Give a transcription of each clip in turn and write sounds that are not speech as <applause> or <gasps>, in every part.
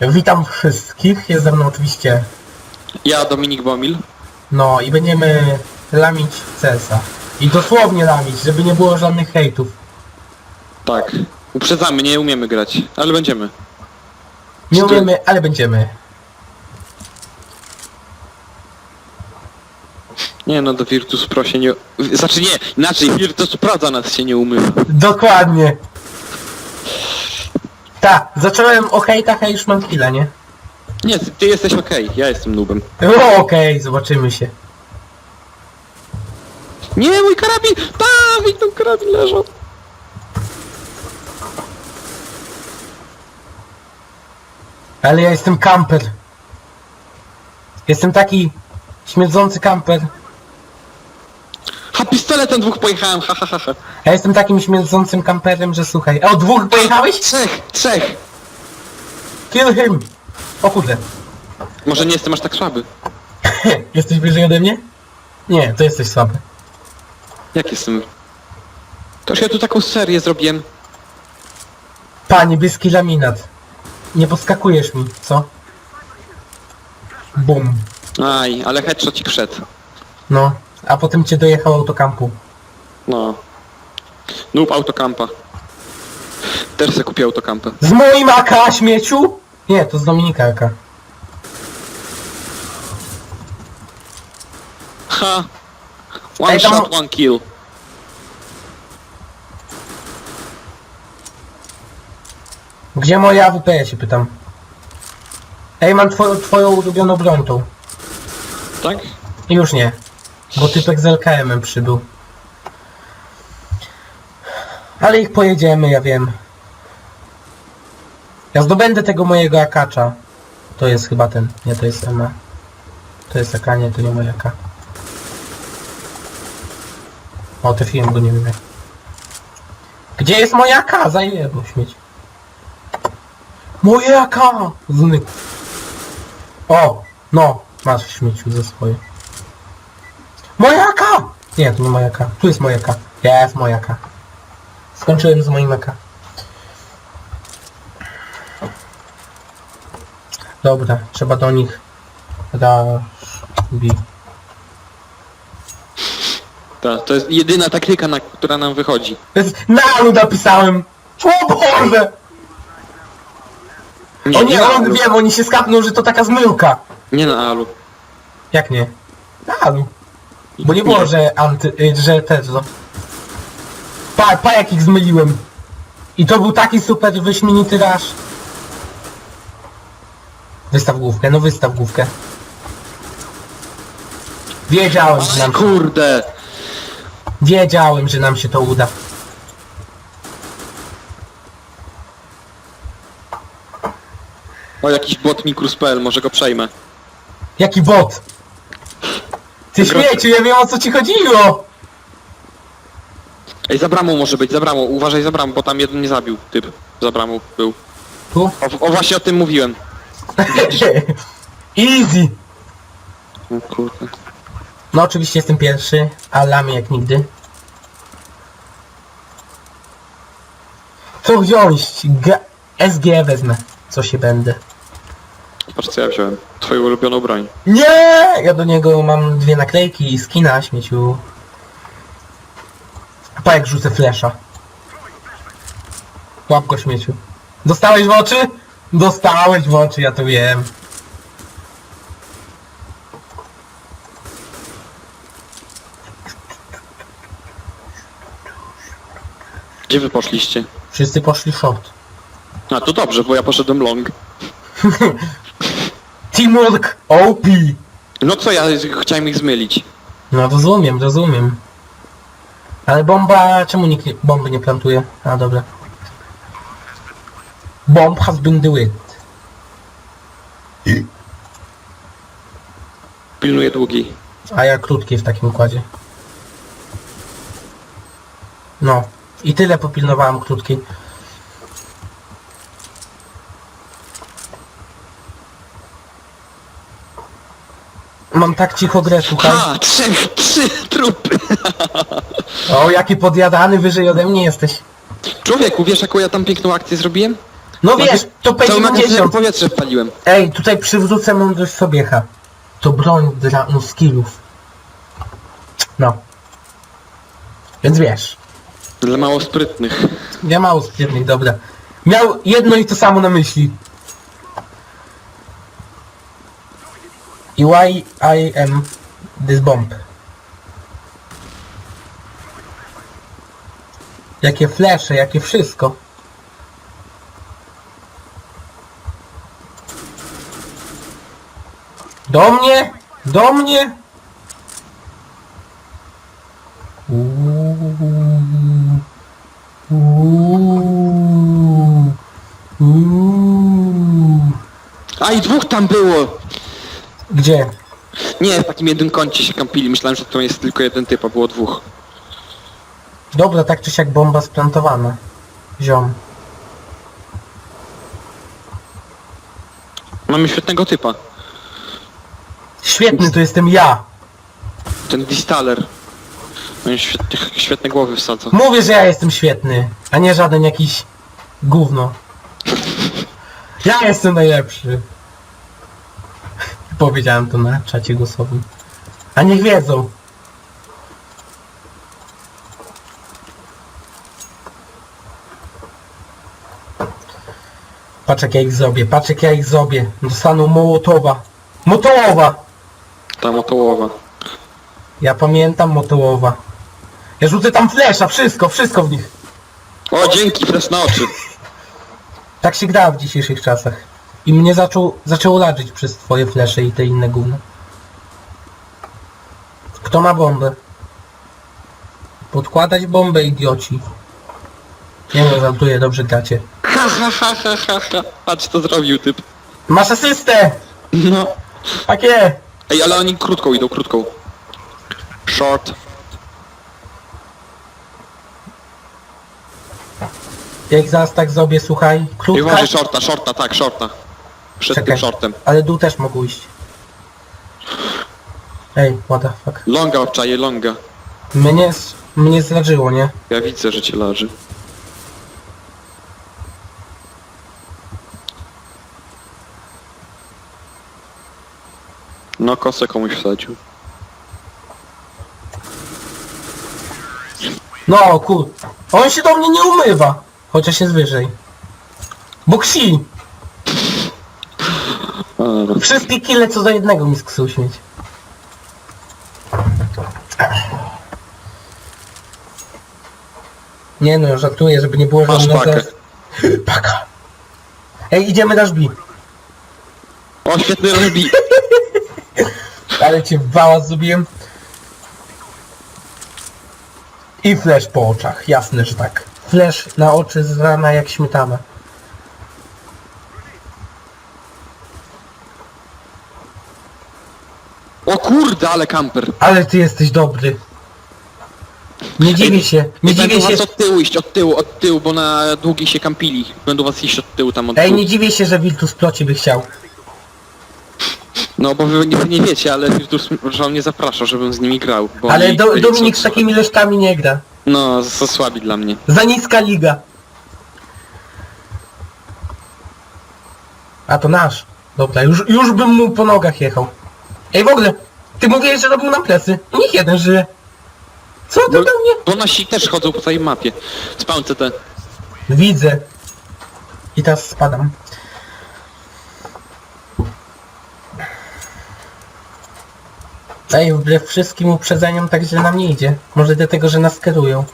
Witam wszystkich, jest ze mną oczywiście, Ja, Dominik Bomil. no i będziemy lamić CS-a. I dosłownie lamić, żeby nie było żadnych hejtów. Tak. Uprzedzamy, nie umiemy grać, ale będziemy. Nie Czy to- umiemy, ale będziemy. Nie no, do Virtus Pro się nie... Znaczy nie, inaczej, Virtus Pro za nas się nie umywa. Dokładnie. Tak, zacząłem o hejtach, a już mam chwilę, nie? Nie, ty, ty jesteś okej, ja jestem noobem. O, okej, zobaczymy się. Nie, mój karabin! Dawid, ten karabin leżał. Ale ja jestem kamper. Jestem taki śmierdzący kamper. Pistoletem dwóch pojechałem, ha, ha, ha, ha. Ja jestem takim śmierdzącym kamperem, że słuchaj. O, dwóch pojechałeś? Trzech, trzech! Kill him! O kurde. Może nie jestem aż tak słaby. <laughs> Jesteś bliżej ode mnie? Nie, to jesteś słaby. Jak jestem? Toż ja tu taką serię zrobiłem. Pa, niebieski laminat. Nie podskakujesz mi, co? Bum. Aj, ale headshotик wszedł. No, a potem cię dojechał autokampu. No. Noob autokampa. Też se kupię autokampę. Z moim AK, śmieciu? Nie, to z Dominika AK. Ha! One Ej, tam- shot, one kill. Gdzie moja AWP, ja się pytam. Ej, mam twoją, twoją ulubioną broń tą. Tak? Już nie. Bo typek z LKM-em przybył. Ale ich pojedziemy, ja wiem. Ja zdobędę tego mojego akacza. To jest chyba ten. Nie, to jest MA. To jest AK, nie, to nie moja AK. O, trafiłem go, nie wiem jak. Gdzie jest moja AK? Zajebał śmieć. Moje AK! Znyk. O, no, masz śmieciu ze swoje. Moja AK! Nie, to nie moja AK. Tu jest moja AK. Jest moja AK. Skończyłem z moim AK. Dobra, trzeba do nich dasz bi. Tak, to jest jedyna taktyka, na, która nam wychodzi. To jest nalu napisałem! O Boże! Nie, O nie, na on alu. wiem, oni się skapną, że to taka zmyłka. Nie na alu. Jak nie? Nalu. Bo nie było, że anty, y, że no. Pa, pa jak ich zmyliłem. I to był taki super wyśmienity raż. Wystaw główkę, no wystaw główkę. Wiedziałem, że nam się, Kurde! wiedziałem, że nam się to uda. O, jakiś bot Mikrus.pl, może go przejmę. Jaki bot? Ty śmieciu, ja wiem o co ci chodziło! Ej, za bramą może być, za bramą. Uważaj za bramą, bo tam jeden nie zabił. Typ za bramą był. Tu? O, o właśnie o tym mówiłem. <laughs> Easy! O kurde. No oczywiście jestem pierwszy, a lamię jak nigdy. Co wziąć? G SG wezmę. Co się będę. Patrz co ja wziąłem. Twoją ulubioną broń. Nie! Ja do niego mam dwie naklejki i skina śmieciu. Pa jak rzucę flesza. Łap go śmieciu. Dostałeś w oczy? Dostałeś w oczy, ja to wiem. Gdzie wy poszliście? Wszyscy poszli short. A, to dobrze, bo ja poszedłem long. <laughs> Teamwork OP! No co, ja chciałem ich zmylić. No rozumiem, rozumiem. Ale bomba, czemu nikt nie, bomby nie plantuje? A dobra. Bomb has been doing. Pilnuję długi. A ja krótki w takim układzie. No. I tyle popilnowałem krótki. Mam tak cicho grę, słuchaj. Ha! Trzech, trzy trupy! O, jaki podjadany wyżej ode mnie jesteś. Człowieku, wiesz jaką ja tam piękną akcję zrobiłem? No wiesz, to Cały magazyn P90. powietrze wpaliłem. Ej, tutaj przywrócę mądrość Sobiecha. To broń dla no, skillów. No. Więc wiesz. Dla mało sprytnych. Ja mało sprytnych, dobra. Miał jedno i to samo na myśli. I why I am this bomb? Jakie flesze, jakie wszystko. Do mnie? Do mnie? Uuu. Uuu. A i dwóch tam było! Gdzie? Nie, w takim jednym kącie się kampili. Myślałem, że to jest tylko jeden typ, a było dwóch. Dobra, tak czy siak bomba splantowana. Ziom. Mamy świetnego typa. Świetny to jestem ja. Ten Distaler. On świetne, świetne głowy wsadza. Mówię, że ja jestem świetny, a nie żaden jakiś gówno. Ja jestem najlepszy. Powiedziałem to na czacie głosowym. A niech wiedzą. Patrz jak ja ich zrobię, patrz jak ja ich zrobię. Dostaną Mołotowa. Motołowa! Ta motołowa. Ja pamiętam Motołowa. Ja rzucę tam flesza, wszystko, wszystko w nich. O, dzięki, fres na oczy. Tak się gra w dzisiejszych czasach. I mnie zaczął, zaczęło ladżyć przez twoje flesze i te inne gówno. Kto ma bombę? Podkładać bombę, idioci. Nie no, żartuję, dobrze gracie. Ha, ha, ha, ha, ha, ha. Patrz, to zrobił typ. Masz asystę! No. Takie! Ej, ale oni krótką idą, krótką. Short. Ja ich zaraz tak zrobię, słuchaj. I Krótka, uważaj, shorta, shorta, tak, shorta. Przed Czekaj. tym shortem. ale dół też mogą iść. Ej, what the fuck. Longa obczaje, longa. Mnie, mnie zradżyło, nie? Ja widzę, że cię leży. No, kosę komuś wsadził. No kur... On się do mnie nie umywa. Chociaż jest wyżej. Bo ksi. A, dobra. Wszystkie kile co do jednego mi sksuł śmieć. Nie no, żartuję, żeby nie było, że Masz pakę. <gasps> Paka. Ej, idziemy na żbi. O, świetny robi. <laughs> Ale cię wała zrobiłem. I flash po oczach, jasne, że tak. Flash na oczy z rana jak śmietana. O kurde, ale kamper. Ale ty jesteś dobry. Nie dziwię się, nie Będą dziwię się. was od tyłu iść, od tyłu, od tyłu, bo na długi się kampili. Będą was iść od tyłu tam od Ej, tyłu. nie dziwię się, że Virtus Ploci by chciał. No bo wy nie, nie wiecie, ale Virtus, że on nie zaprasza, żebym z nimi grał. Bo Ale oni do, byli Dominik z takimi leszkami nie gra. No, za słabi dla mnie. Za niska liga. A to nasz. Dobra, już, już bym mu po nogach jechał. Ej, w ogóle, ty mówiłeś, że robił nam plecy. Niech jeden żyje. Co ty No, do mnie? bo nasi też chodzą po całej mapie. Spawn CT. Widzę. I teraz spadam. Ej, wbrew wszystkim uprzedzeniom tak źle nam nie idzie. Może dlatego, że nas kierują.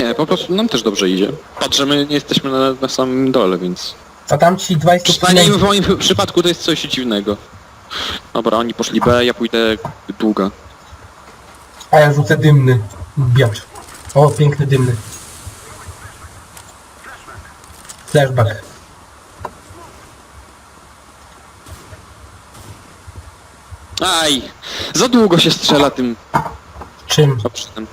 Nie, po prostu nam też dobrze idzie. Patrz, że my nie jesteśmy na, na samym dole, więc... A tam ci dwaj Przynajmniej w moim przypadku to jest coś dziwnego. Dobra, oni poszli B, ja pójdę długa. A ja rzucę dymny. Biacz. O, piękny dymny. Flashback. Aj! Za długo się strzela tym Czym? obrzydem.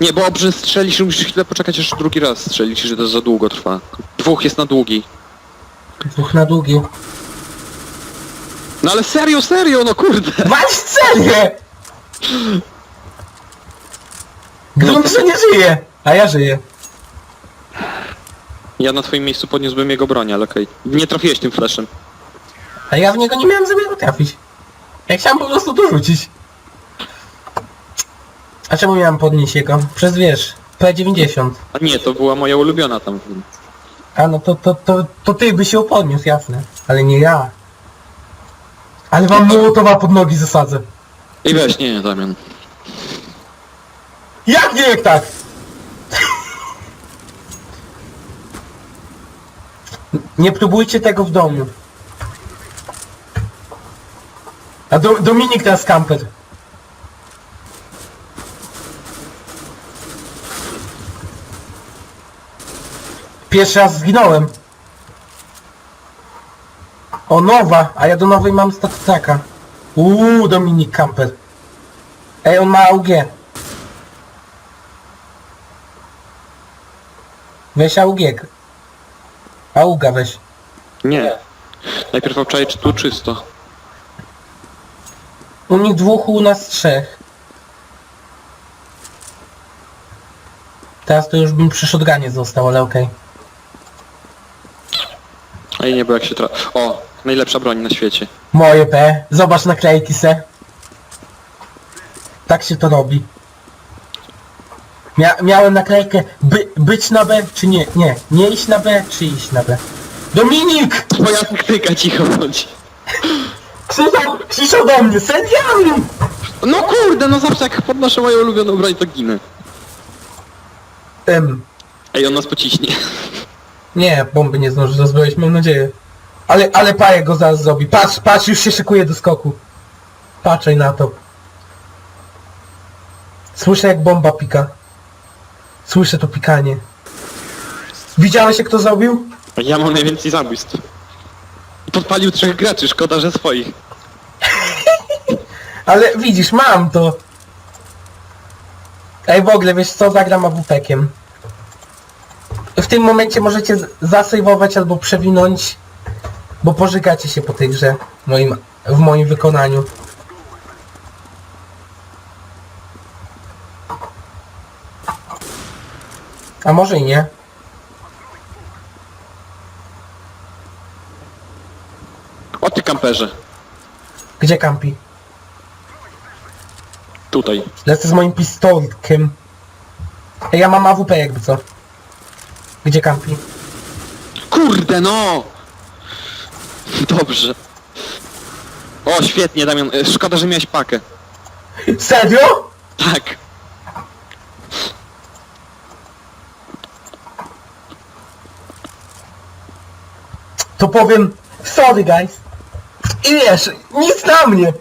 Nie, bo obrzyd strzelisz i musisz chwilę poczekać, aż drugi raz strzelić, że to za długo trwa. Dwóch jest na długi. Dwóch na długi. No ale serio, serio, no kurde! Celię! No Grunt, że nie żyje, a ja żyję. Ja na twoim miejscu podniósłbym jego broń, ale okej. Nie trafiłeś tym flashem. A ja w niego nie miałem zamiaru trafić. Ja chciałem po prostu to rzucić. A czemu miałem podnieść jego? Przez wiesz, P90. A nie, to była moja ulubiona tam. A no to, to, to, to ty by się podniósł, jasne. Ale nie ja. Ale wam mołotowa pod nogi zasadzę. I weź, nie, Damian. Jak nie jak tak? Nie próbujcie tego w domu. A do, Dominik teraz kamper. Pierwszy raz zginąłem. O nowa, a ja do nowej mam statutaka. Uuu, Dominik kamper. Ej, on ma AUG. Weź AUG. Auga weź. Nie. Najpierw obczaję, czy tu czysto. U nich dwóch, u nas trzech. Teraz to już bym przy shotgunie został, ale okej. A i nie, bo jak się tra... O, najlepsza broń na świecie. Moje P. Zobacz naklejki se. Tak się to robi. Mia miałem naklejkę by być na B, czy nie? Nie. Nie iść na B, czy iść na B. Dominik! Moja taktyka, cicho bądź. Krzyczał, krzyczał do mnie, sędziami! No kurde, no zawsze jak podnoszę moją ulubioną broń, to ginę. Em, Ej, on nas pociśnie. Nie, bomby nie zdąży rozbroić, mam nadzieję. Ale, ale Pajek go zaraz zrobi. Patrz, patrz, już się szykuje do skoku. Patrzaj na to. Słyszę jak bomba pika. Słyszę to pikanie. Widziałeś jak to zrobił? Ja mam najwięcej zabójstw. Podpalił trzech graczy, szkoda, że swoich. <laughs> Ale widzisz, mam to. Ej, w ogóle, wiesz co, zagram AWP-kiem. W tym momencie możecie zasejwować albo przewinąć, bo pożygacie się po tej grze w moim, w moim wykonaniu. A może i nie. O ty kamperze. Gdzie kampi? Tutaj. Lecę z moim pistolkiem. Ej, ja mam AWP jakby co. Gdzie kampi? Kurde no! Dobrze. O, świetnie, Damian. E, Szkoda, że miałeś pakę. Serio? Tak. to powiem sorry guys. I wiesz, nic na mnie.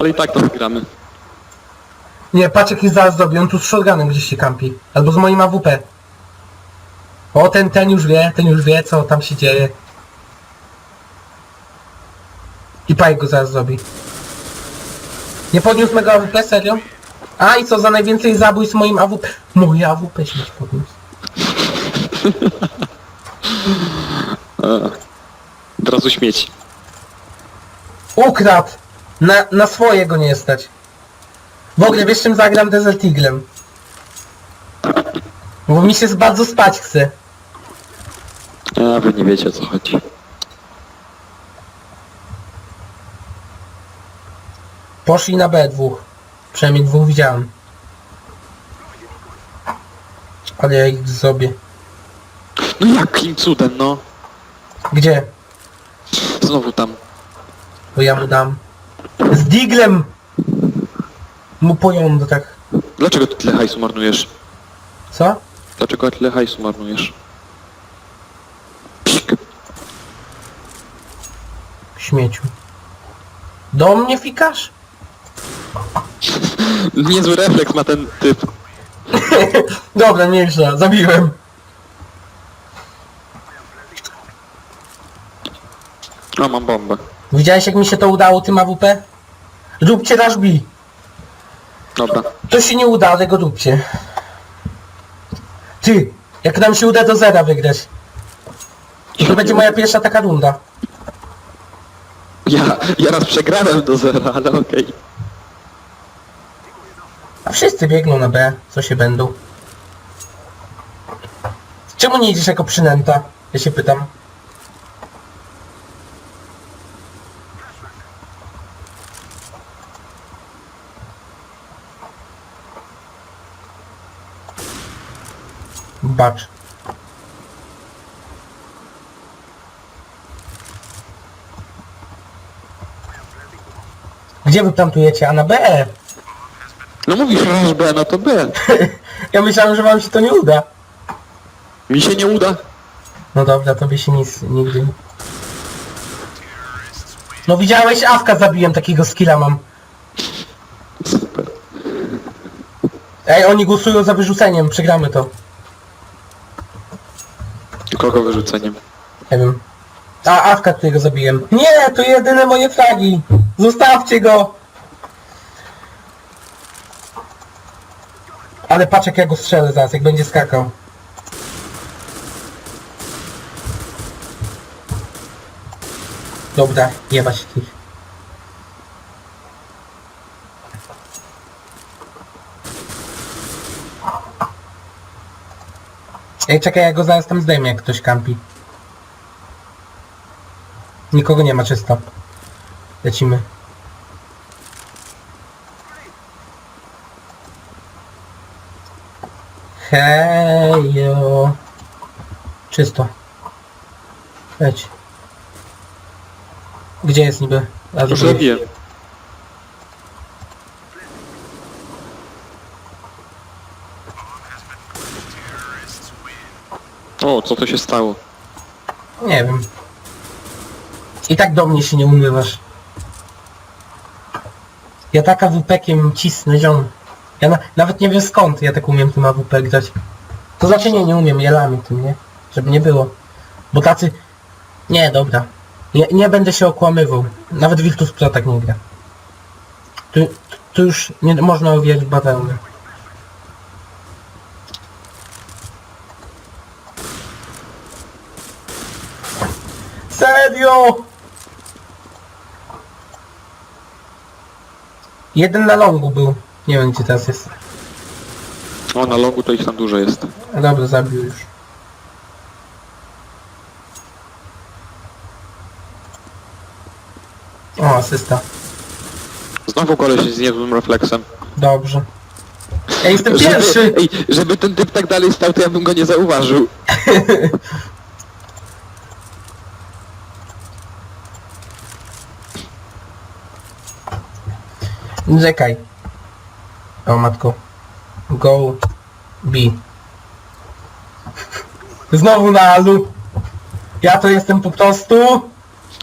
Ale i tak to wygramy. Nie, patrz jaki zaraz zrobię, on tu z shotgunem gdzieś się kampi. Albo z moim AWP. O, ten, ten już wie, ten już wie co tam się dzieje. I Pajek go zaraz zrobi. Nie podniósł mego AWP, serio? A i co za najwięcej zabójstw z moim AWP? Moje AWP się nie podniósł. Od razu śmieci. Ukradł! Na, na swojego nie stać. W ogóle wiesz czym zagram Desert Eaglem? Bo mi się bardzo spać chce. A wy nie wiecie o co chodzi. Poszli na B dwóch. Przynajmniej dwóch widziałem. Ale ja ich zrobię. No jakim cudem, no. Gdzie? Znowu tam. Bo ja mu dam. Z Diglem! Mu pojądę tak. Dlaczego ty tyle hajsu marnujesz? Co? Dlaczego tyle hajsu marnujesz? Psik. Śmieciu. Do mnie fikasz? <laughs> Niezły refleks ma ten typ. <laughs> Dobra, mniejsza, zabiłem. O, mam bombę. Widziałeś jak mi się to udało tym AWP? Róbcie nasz B. Dobra. To się nie uda, ale go róbcie. Ty, jak nam się uda do zera wygrać. To będzie moja pierwsza taka runda. Ja, ja raz przegrałem do zera, ale okej. A wszyscy biegną na B, co się będą. Czemu nie idziesz jako przynęta? Ja się pytam. Bacz. Gdzie wy plantujecie? A na B? No mówisz raz B, no to B. <laughs> Ja myślałem, że wam się to nie uda. Mi się nie uda. No dobra, tobie się nic nigdy... No widziałeś, Awka zabiłem, takiego skilla mam. Super. Ej, oni głosują za wyrzuceniem, przegramy to. Kogo wyrzuceniem? Nie wiem. A, Awka, którego zabiłem. Nie, to jedyne moje fragi. Zostawcie go. Ale patrz jak ja go strzelę zaraz, jak będzie skakał. Dobra, jebać ich. Ej, czekaj, ja go zaraz tam zdejmę, jak ktoś kampi. Nikogo nie ma, czysto. Lecimy. Hejo. Czysto. Leć. Gdzie jest niby? Już żeby- O, co to się stało? Nie wiem. I tak do mnie się nie umywasz. Ja tak AWP-kiem cisnę ziom. Ja na, nawet nie wiem skąd ja tak umiem tym AWP grać. To znaczy nie, nie umiem, ja lamię tym, nie? Żeby nie było. Bo tacy... Nie, dobra. Nie, nie będę się okłamywał. Nawet Virtus Pro tak nie gra. Tu, tu już nie można owijać bawełny. Serio! Jeden na longu był. Nie wiem gdzie teraz jest. O, na longu to ich tam dużo jest. Dobra, zabił już. O, asysta. Znowu koleś z niezłym refleksem. Dobrze. Ja jestem Żeby, pierwszy! ej, żeby ten typ tak dalej stał, to ja bym go nie zauważył. <laughs> Czekaj. O matko. Go. B. Znowu na alu. Ja to jestem po prostu...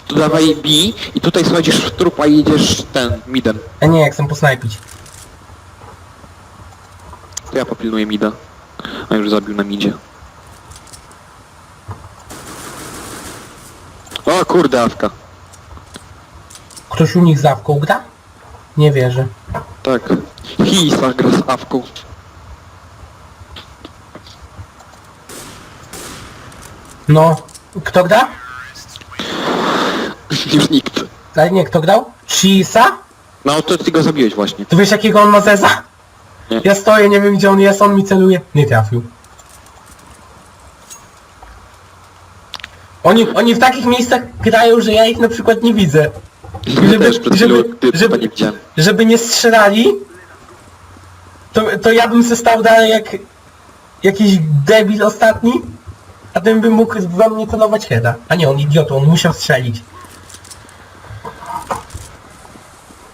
Tu dawaj B i tutaj schodzisz w trupa i jedziesz ten, midem. A nie, jak chcę posnajpić. To ja popilnuję mida. A już zabił na midzie. O kurde, awka. Ktoś u nich zawką gra? Nie wierzę. Tak. Hisa gra z awką. No. Kto gra? Już nikt. Ale nie, kto grał? Shisa? No to ty go zabiłeś właśnie. Ty wiesz jakiego on ma zeza? Nie. Ja stoję, nie wiem gdzie on jest, on mi celuje. Nie trafił. Oni, oni w takich miejscach grają, że ja ich na przykład nie widzę. Żeby- Też przed chwilą żeby- typa żeby- nie widziałem. Żeby nie strzelali, to, to ja bym se stał dalej jak jakiś debil ostatni, a ten by mógł we mnie celować heada. A nie, on idiotą, on musiał strzelić.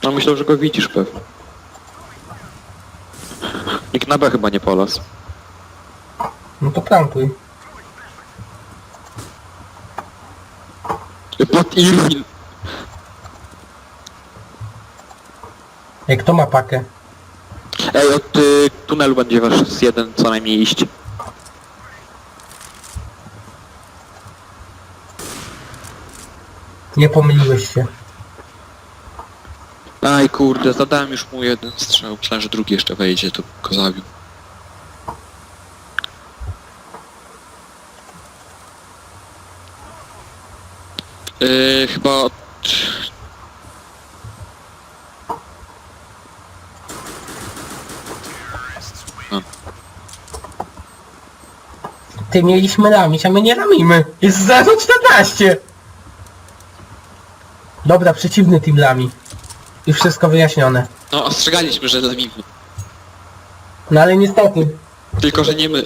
No myślał, że go widzisz pewnie. Nikt na B chyba nie polas. No to plantuj. Pod Irwin. Ej, kto ma pakę? Ej, od y, tunelu będzie wasz z jeden co najmniej iść. Nie pomyliłeś się. Aj kurde, zadałem już mu jeden strzał. Myślałem, że drugi jeszcze wejdzie, to go zabił. Yy, chyba od... Ty mieliśmy ramić, a my nie ramimy. Jest 0,14. Dobra, przeciwny team lami. I wszystko wyjaśnione. No, ostrzegaliśmy, że lamimy. No ale niestety. Tylko, że nie my.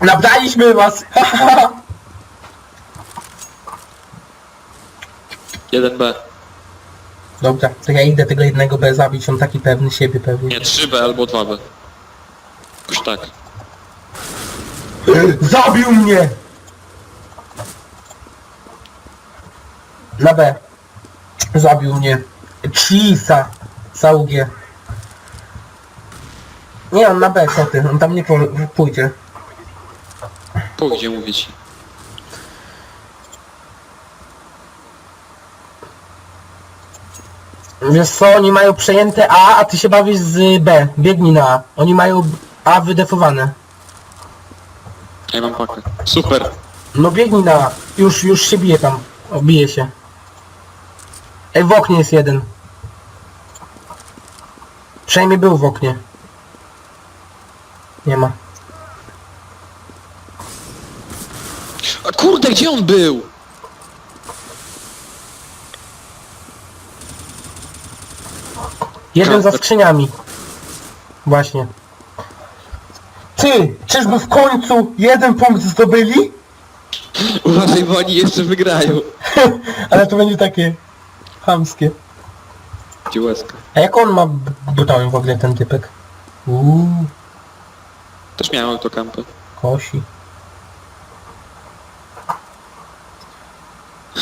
Nabraliśmy was! <laughs> 1B. Dobra, to ja idę tego jednego B zabić, on taki pewny siebie pewnie. Nie, 3B albo 2B. Jakoś tak. Zabił mnie! Na B. Zabił mnie. Chisa. Saugie. Nie, on na B, co ty? On tam nie po, pójdzie. Pójdzie mówić. Wiesz co, oni mają przejęte A, a ty się bawisz z B. Biegnij na A. Oni mają A wydefowane. Ja mam pakę. Super. No biegnij na. Już, już się bije tam. Obije się. Ej, w oknie jest jeden. Przynajmniej był w oknie. Nie ma. A kurde, gdzie on był? Jeden za skrzyniami. Właśnie. Ty! Czyżby w końcu jeden punkt zdobyli? Uważaj, bo oni jeszcze wygrają. <laughs> Ale to będzie takie... chamskie. Gdzie łezka? A jak on ma b- w ogóle ten typek? Uuu, Też miałem autokampy. kosi.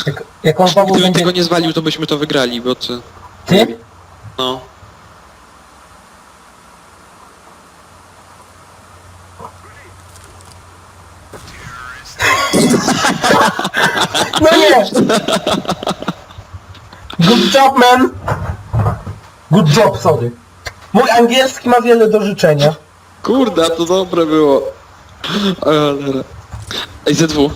Jak, jak on znowu Gdybym będzie... tego nie zwalił, to byśmy to wygrali, bo ty... Ty? No. No nie! <laughs> Good job, man! Good job, sorry. Mój angielski ma wiele do życzenia. Kurde, to dobre było. Ej, ZW.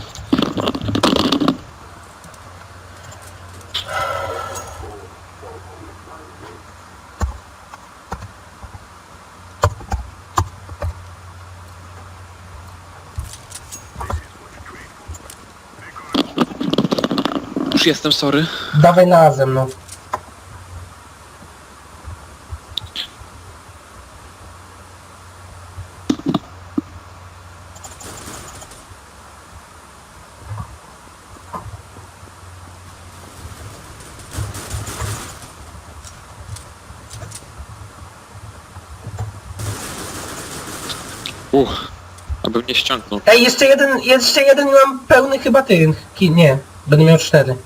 Już jestem, sorry. Dawaj na ze mną. Uch. Abym nie ściągnął. Ej, jeszcze jeden, jeszcze jeden mam pełny chyba tych. Ki, nie, będę miał cztery.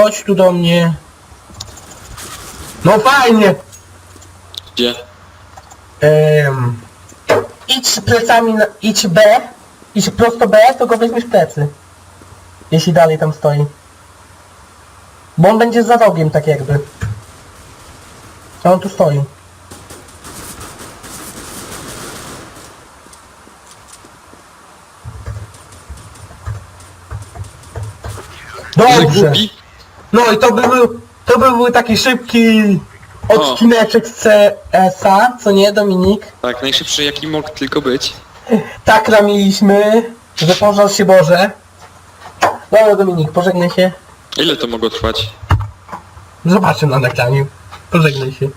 Chodź tu do mnie. No fajnie! Gdzie? Ehm, idź plecami, na, idź B, idź prosto B, to go weźmiesz plecy. Jeśli dalej tam stoi. Bo on będzie za rogiem, tak jakby. A on tu stoi. Dobrze. głupi? No i to by był, to by był taki szybki odcineczek z CS-a, co nie Dominik? Tak, najszybszy jaki mógł tylko być. Tak ramiliśmy, że pożal się Boże. Dobra Dominik, pożegnaj się. Ile to mogło trwać? Zobaczę na nagraniu. Pożegnaj się.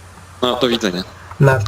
No, do widzenia. Na.